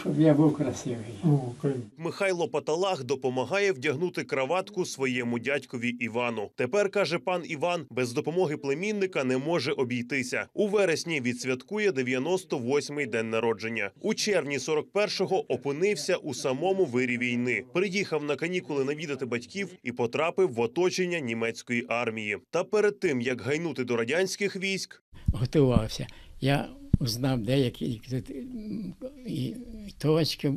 Щоб я був красивий. Михайло Паталах допомагає вдягнути краватку своєму дядькові Івану. Тепер каже пан Іван, без допомоги племінника не може обійтися. У вересні відсвяткує 98-й день народження. У червні 41-го опинився у самому вирі війни. Приїхав на канікули навідати батьків і потрапив в оточення німецької армії. Та перед тим як гайнути до радянських військ, Готувався. Я знав деякі і точки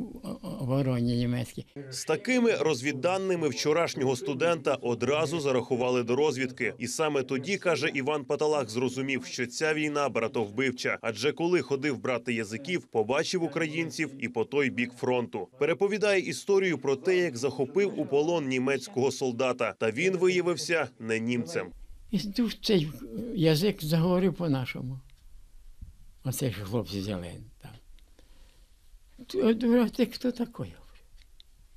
обороні німецькі. З такими розвідданими вчорашнього студента одразу зарахували до розвідки, і саме тоді каже Іван Паталах, зрозумів, що ця війна братовбивча. Адже коли ходив брати язиків, побачив українців і по той бік фронту. Переповідає історію про те, як захопив у полон німецького солдата, та він виявився не німцем. І тут цей язик заговорив по-нашому. Оце ж хлопці взяли там. Ти хто такий?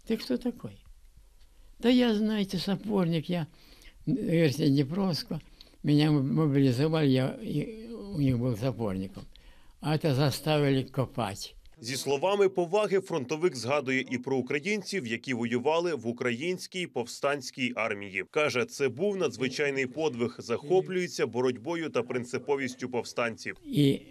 Ти хто такий? Да я, знаете, сапожник, я версия Днепровского. Меня м- мобилизовали, я у них был сапожником. А это заставили копать. Зі словами поваги, фронтовик згадує і про українців, які воювали в українській повстанській армії. каже, це був надзвичайний подвиг, захоплюється боротьбою та принциповістю повстанців. І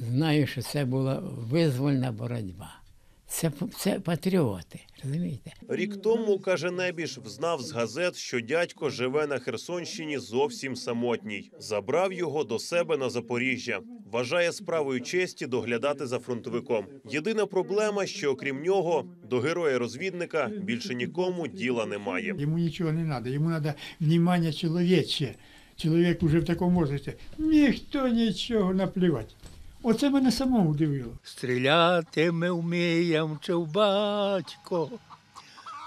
знаю, що це була визвольна боротьба. Це, це патріоти, розумієте? Рік тому каже Небіж, взнав з газет, що дядько живе на Херсонщині зовсім самотній. Забрав його до себе на Запоріжжя. Вважає справою честі доглядати за фронтовиком. Єдина проблема, що окрім нього, до героя-розвідника більше нікому діла немає. Ему ничего не надо, ему надо внимание человече. Чоловік уже в такому возрасте. Ніхто нічого наплівати. Оце мене самому дивило. Стріляти ми вміємо, вчив батько,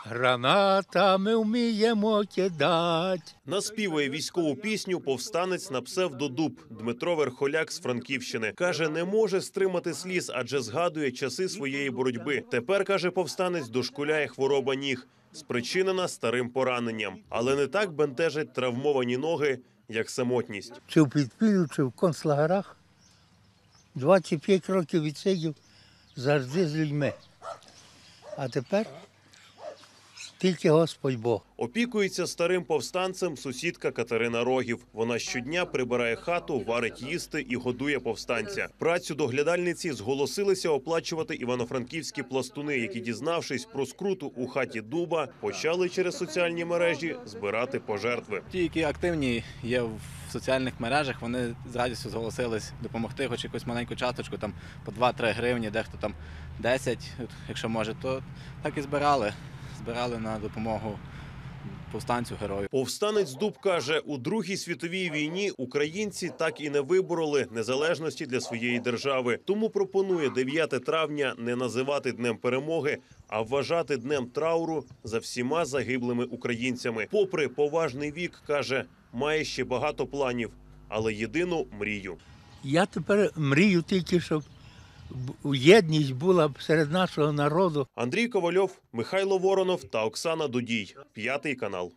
гранатами вміємо кидати. Наспівує військову пісню повстанець на псевдодуб Дмитро Верхоляк з Франківщини. Каже, не може стримати сліз, адже згадує часи своєї боротьби. Тепер каже, повстанець дошкуляє хвороба ніг, спричинена старим пораненням, але не так бентежить травмовані ноги, як самотність. Чи в підпіллю, чи в концлагерах. 25 років відсидів завжди з людьми. А тепер тільки Господь Бог. Опікується старим повстанцем сусідка Катерина Рогів. Вона щодня прибирає хату, варить їсти і годує повстанця. Працю доглядальниці зголосилися оплачувати івано-франківські пластуни, які, дізнавшись про скруту у хаті дуба, почали через соціальні мережі збирати пожертви. Ті, які активні є в соціальних мережах, вони з радістю зголосились допомогти, хоч якусь маленьку часточку, там по 2-3 гривні, дехто там 10, якщо може, то так і збирали. Збирали на допомогу повстанцю герою. Повстанець Дуб каже, у Другій світовій війні українці так і не вибороли незалежності для своєї держави. Тому пропонує 9 травня не називати днем перемоги, а вважати днем трауру за всіма загиблими українцями. Попри поважний вік, каже, має ще багато планів, але єдину мрію. Я тепер мрію тільки, щоб єдність була серед нашого народу. Андрій Ковальов, Михайло Воронов та Оксана Дудій. П'ятий канал.